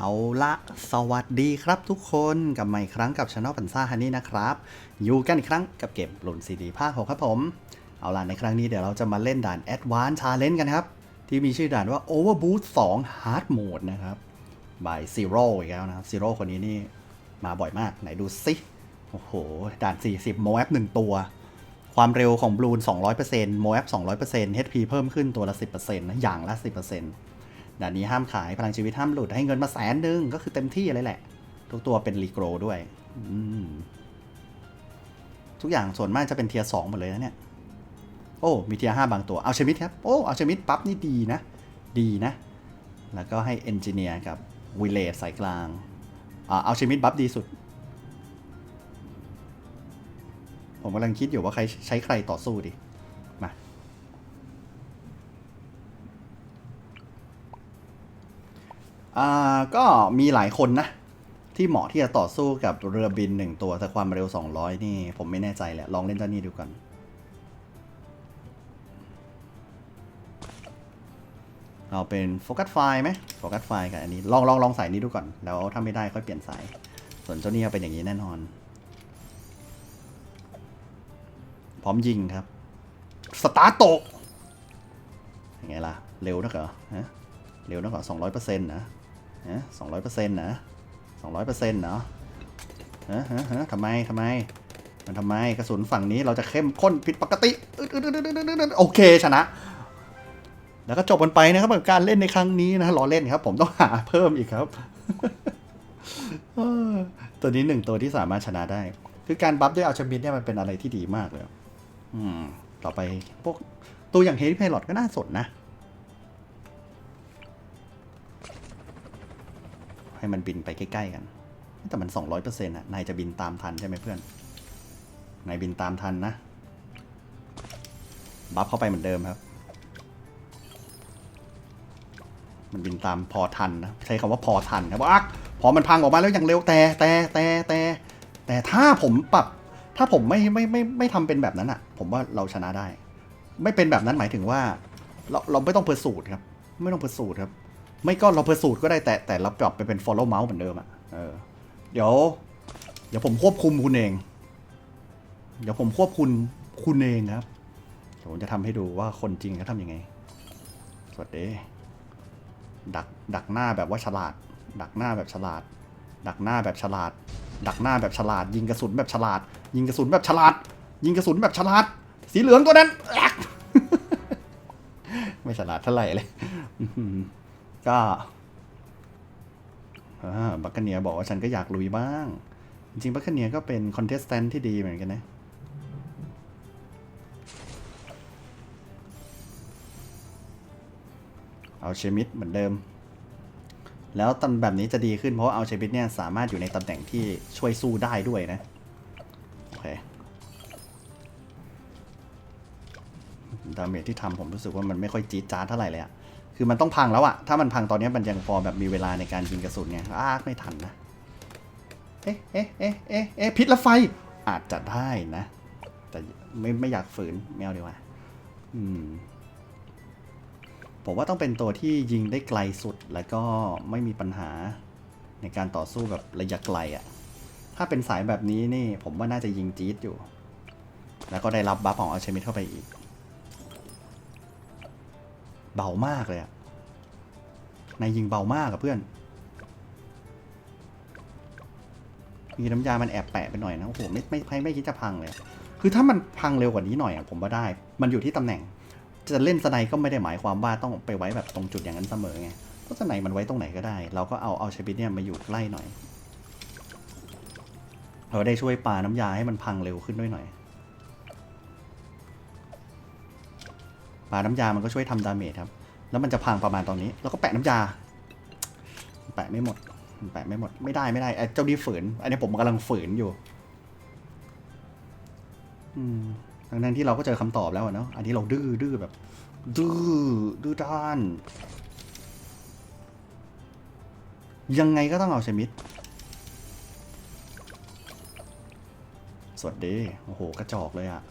เอาละสวัสดีครับทุกคนกลับมาอีกครั้งกับช anel ปันซ่าฮันนี่นะครับ อยู่กันอีกครั้งกับเก็บหลุนซีดีภาค6ครับผม เอาล่ะในครั้งนี้เดี๋ยวเราจะมาเล่นด่าน Advanced Challenge กันครับ ที่มีชื่อด่านว่า Overboost 2 Hard Mode นะครับ by Zero อีกแล้วนะครับ Zero คนนี้นี่มาบ่อยมาก ไหนดูสิโอ้โห ด่าน 40 โมแอป1ตัว ความเร็วของบลูน 200%โมแอป200% HP เพิ่มขึ้นตัวละ 10%นะอย่างละ 10% ด่านนี้ห้ามขายพลังชีวิตห้ามหลุดให้เงินมาแสนหนึ่งก็คือเต็มที่เลยแหละ ทุกตัวเป็นรีโกรด้วยทุกอย่างส่วนมากจะเป็นเทียร์สองหมดเลยนะเนี่ย โอ้ มีเทียร์ห้าบางตัว เอาชมิดครับ โอ้ เอาชมิดปั๊บนี่ดีนะ ดีนะ แล้วก็ให้เอนจิเนียร์กับวิเลสสายกลางอ่าเอาชมิดบัฟดีสุด ผมกำลังคิดอยู่ว่าใครใช้ใครต่อสู้ดี มา อ่าก็มีหลายคนนะ ที่เหมาะที่จะต่อสู้กับเรือบินหนึ่งตัวแต่ความเร็ว 200 นี่ ผมไม่แน่ใจแหละ ลองเล่นเจ้านี่ดูก่อนเอาเป็นโฟกัสไฟไหมโฟกัสไฟกับอันนี้ ลองลองลองใส่นี้ดูก่อน แล้วถ้าไม่ได้ค่อยเปลี่ยนสาย ส่วนเจ้านี่เป็นอย่างนี้แน่นอน พร้อมยิงครับ สตาร์โตยังไงล่ะ เร็วนักเหรอฮะเร็วนักเหรอสองร้อยเปอร์เซ็นต์นะ ฮะสองร้อยเปอร์เซ็นต์นะสองร้อยเปอร์เซ็นต์เนาะฮะฮะฮะทำไมทำไม มันทำไมกระสุนฝั่งนี้เราจะเข้มข้นผิดปกติโอเคชนะ แล้วก็จบกันไปนะครับกับการเล่นในครั้งนี้นะรอเล่นครับ ผมต้องหาเพิ่มอีกครับตัวนี้หนึ่งตัวที่สามารถชนะได้ คือการบัฟด้วยอัลชมิดเนี่ยมันเป็นอะไรที่ดีมากเลย อืม ต่อไปพวกตัวอย่างเฮด y พลอตก็น่าสนนะ ให้มันบินไปใกล้ ๆ กัน แต่มัน 200%อะนายจะบินตามทันใช่ไหมเพื่อน นายบินตามทันนะ บัฟเข้าไปเหมือนเดิมครับ มันบินตามพอทันนะ ใช้คำว่าพอทันครับว่าพอมันพังออกมาแล้วอย่างเร็วแต่แต่แต่แต่แต่ถ้าผมปรับถ้าผมไม่ไม่ไม่ไม่ทำเป็นแบบนั้นอะ ผมว่าเราชนะได้ ไม่เป็นแบบนั้นหมายถึงว่า เราเราไม่ต้องเพอร์สูตรครับ ไม่ต้องเพอร์สูตรครับ ไม่ก็เราเพอร์สูตรก็ได้แต่แต่เราปรับไปเป็น follow mouse เหมือนเดิมอะเออเดี๋ยว เดี๋ยวผมควบคุมคุณเอง เดี๋ยวผมควบคุมคุณเองครับเดี๋ยวผมจะทำให้ดูว่าคนจริงเขาทำยังไง สวัสดีดักดักหน้าแบบว่าฉลาด ดักหน้าแบบฉลาด ดักหน้าแบบฉลาด ดักหน้าแบบฉลาด ยิงกระสุนแบบฉลาด ยิงกระสุนแบบฉลาด ยิงกระสุนแบบฉลาด สีเหลืองตัวนั้น ไม่ฉลาดเท่าไหร่เลย ก็บัคเนียบอกว่าฉันก็อยากลุยบ้าง จริงๆบัคเนียก็เป็นคอนเทสแตนที่ดีเหมือนกันนะเอาเชมิดเหมือนเดิม แล้วตำแบบนี้จะดีขึ้นเพราะว่าเอาเชมิดเนี่ยสามารถอยู่ในตำแหน่งที่ช่วยสู้ได้ด้วยนะ โอเค ดาเมจที่ทำผมรู้สึกว่ามันไม่ค่อยจี๊ดจ๊าเท่าไหร่เลยอะ คือมันต้องพังแล้วอะถ้ามันพังตอนนี้มันยังพอแบบมีเวลาในการยิงกระสุนไงอ้าไม่ทันนะ เอ๊ะเอ๊ะเอ๊ะเอ๊ะเอ๊ะพิษละไฟ อาจจะได้นะ แต่ไม่ไม่อยากฝืนไม่เดีกว่า อืม ผมว่าต้องเป็นตัวที่ยิงได้ไกลสุดแล้วก็ไม่มีปัญหาในการต่อสู้แบบระยะไกลอะถ้าเป็นสายแบบนี้นี่ผมว่าน่าจะยิงจี๊ดอยู่ แล้วก็ได้รับบัฟของอัลเชมิดเข้าไปอีก เบามากเลยอะนายยิงเบามากอะเพื่อน มีน้ำยา มันแอบแปะไปหน่อยนะโอ้โหไม่ไม่ไม่ไม่คิดจะพังเลย คือถ้ามันพังเร็วกว่านี้หน่อยอะผมว่าได้ มันอยู่ที่ตำแหน่ง จะเล่นสไนก็ไม่ได้หมายความว่าต้องไปไว้แบบตรงจุดอย่างนั้นเสมอไงเพราะสไนมันไว้ตรงไหนก็ได้ เราก็เอาเอาชบิดเนี่ยมาอยู่ใกล้หน่อย เราได้ช่วยปาน้ำยาให้มันพังเร็วขึ้นด้วยหน่อย ปาน้ำยามันก็ช่วยทำดาเมจครับ แล้วมันจะพังประมาณตอนนี้ แล้วก็แปะน้ำยา แปะไม่หมด แปะไม่หมด ไม่ได้ไม่ได้ไอ้เจ้าดีฝืน อันนี้ผมกำลังฝืนอยู่ อืมทั้งนั้นที่เราก็เจอคำตอบแล้วเนาะ อันนี้เราดื้อดื้อแบบ ดื้อดื้อด้าน ยังไงก็ต้องเอาชมิดสวัสดี โอ้โห กระจอกเลยอะ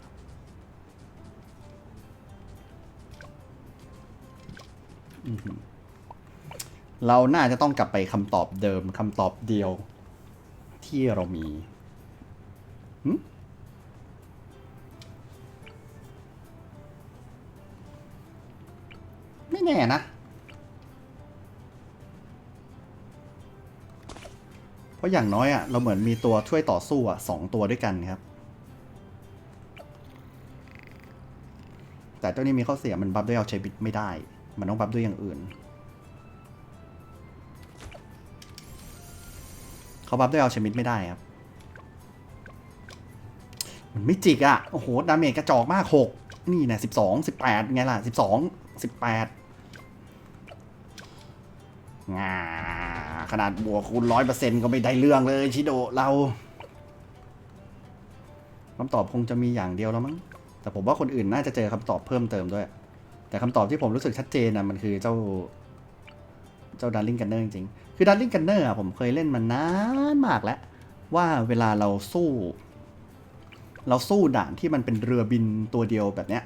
เราน่าจะต้องกลับไปคำตอบเดิมคำตอบเดียว ที่เรามีไม่แน่นะ เพราะอย่างน้อยอะเราเหมือนมีตัวช่วยต่อสู้อะสองตัวด้วยกันครับ แต่ตัวนี้มีข้อเสียมันบัฟด้วยเอาใช้บิดไม่ได้ มันต้องบัฟด้วยอย่างอื่น เขาบัฟด้วยเอาชมิดไม่ได้ครับ มันไม่จิกอะ่ะ โอ้โห ดาเมจกระจอกมากหกนี่นะสิบสองสิบแปดไงล่ะสิบสองสิบแปดงาขนาดบวกคูณร้อยเปอร์เซ็นก็ไม่ได้เรื่องเลยชิโดเราคำตอบคงจะมีอย่างเดียวแล้วมั้ง แต่ผมว่าคนอื่นน่าจะเจอคำตอบเพิ่มเติมด้วย แต่คำตอบที่ผมรู้สึกชัดเจนนะมันคือเจ้า เจ้าดัลลิงกันเนอร์จริงๆ คือดัลลิงกันเนอร์ผมเคยเล่นมานานมากแล้ว ว่าเวลาเราสู้ เราสู้ด่านที่มันเป็นเรือบินตัวเดียวแบบเนี้ย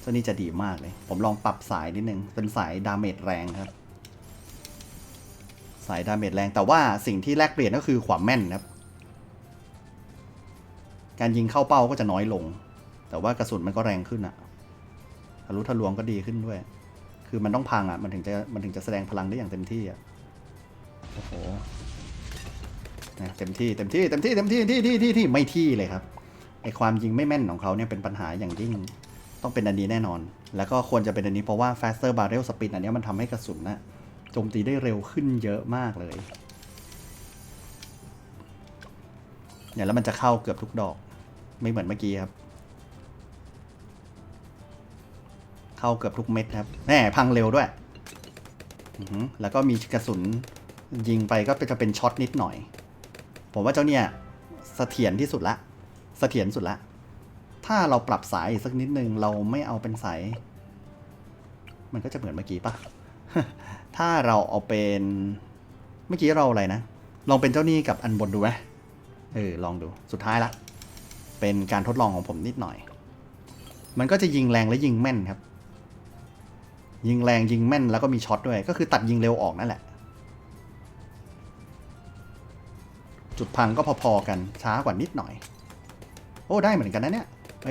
เจ้านี่จะดีมากเลย ผมลองปรับสายนิดนึง เป็นสายดาเมจแรงครับ สายดาเมจแรง แต่ว่าสิ่งที่แลกเปลี่ยนก็คือความแม่นครับ การยิงเข้าเป้าก็จะน้อยลง แต่ว่ากระสุนมันก็แรงขึ้นอะ ทะลุทะลวงก็ดีขึ้นด้วย คือมันต้องพังอะ มันถึงจะ มันถึงจะแสดงพลังได้อย่างเต็มที่อะ โอ้โหนะเต็มที่ เต็มที่ เต็มที่ เต็มที่ ที่ ที่ ที่ ที่ ไม่ที่เลยครับ ไอความยิงไม่แม่นของเขาเนี่ยเป็นปัญหาอย่างยิ่ง ต้องเป็นอันนี้แน่นอน แล้วก็ควรจะเป็นอันนี้เพราะว่า faster barrel speed อันนี้มันทำให้กระสุนนะโจมตีได้เร็วขึ้นเยอะมากเลย เนี่ยแล้วมันจะเข้าเกือบทุกดอก ไม่เหมือนเมื่อกี้ครับ เข้าเกือบทุกเม็ดครับแน่พังเร็วด้วยแล้วก็มีกระสุนยิงไปก็จะเป็นช็อตนิดหน่อย ผมว่าเจ้าเนี่ยเสถียรที่สุดละเสถียรสุดละ ถ้าเราปรับสายสักนิดนึงเราไม่เอาเป็นสาย มันก็จะเหมือนเมื่อกี้ปะถ้าเราเอาเป็นเมื่อกี้เราอะไรนะ ลองเป็นเจ้านี้กับอันบนดูไหมเออลองดูสุดท้ายละ เป็นการทดลองของผมนิดหน่อย มันก็จะยิงแรงและยิงแม่นครับ ยิงแรงยิงแม่นแล้วก็มีช็อตด้วย ก็คือตัดยิงเร็วออกนั่นแหละ จุดพังก็พอๆกันช้ากว่านิดหน่อย โอ้ได้เหมือนกันนะเนี่ย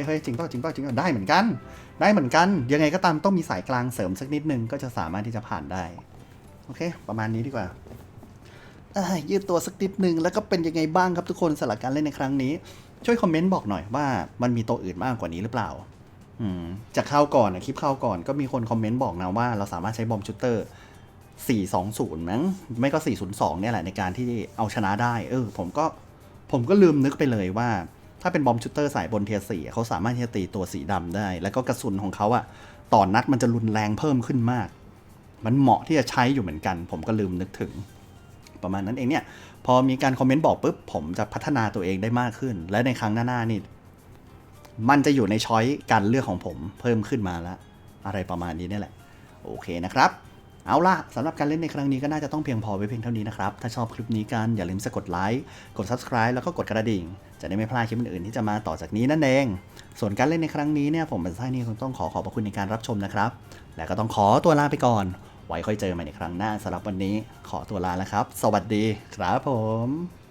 เฮ้ยจริงป่าจริงป่าจริงป่าได้เหมือนกัน ได้เหมือนกัน ยังไงก็ตามต้องมีสายกลางเสริมสักนิดนึงก็จะสามารถที่จะผ่านได้ โอเค ประมาณนี้ดีกว่ายืดตัวสักนิดนึงแล้วก็เป็นยังไงบ้างครับทุกคนสำหรับการเล่นในครั้งนี้ ช่วยคอมเมนต์บอกหน่อยว่ามันมีตัวอื่นมากกว่านี้หรือเปล่า จากข้าวก่อนนะคลิปข้าวก่อนก็มีคนคอมเมนต์บอกนะว่าเราสามารถใช้บอมชูเตอร์ 420 มั้งไม่ก็ 402 เนี่ยแหละในการที่เอาชนะได้ เออ ผมก็ผมก็ลืมนึกไปเลยว่า ถ้าเป็นบอมชูเตอร์สายบนเทียสี่เขาสามารถที่จะตีตัวสีดำได้ แล้วก็กระสุนของเขาอะต่อนนัดมันจะรุนแรงเพิ่มขึ้นมาก มันเหมาะที่จะใช้อยู่เหมือนกัน ผมก็ลืมนึกถึง ประมาณนั้นเองเนี่ย พอมีการคอมเมนต์บอกปุ๊บผมจะพัฒนาตัวเองได้มากขึ้น และในครั้งหน้าๆนี่ มันจะอยู่ในช้อยการเลือกของผมเพิ่มขึ้นมาแล้ว อะไรประมาณนี้เนี่ยแหละ โอเคนะครับ เอาล่ะสำหรับการเล่นในครั้งนี้ก็น่าจะต้องเพียงพอไว้เพียงเท่านี้นะครับ ถ้าชอบคลิปนี้กันอย่าลืมสะกดไลค์กด subscribe แล้วก็กดกระดิ่ง จะได้ไม่พลาดคลิปอื่นๆที่จะมาต่อจากนี้นั่นเอง ส่วนการเล่นในครั้งนี้เนี่ยผมเป็นไส้นี่คงต้องขอขอบพระคุณในการรับชมนะครับ และก็ต้องขอตัวลาไปก่อน ไว้ค่อยเจอกันใหม่ในครั้งหน้าสำหรับวันนี้ ขอตัวลาแล้วครับ สวัสดีครับผม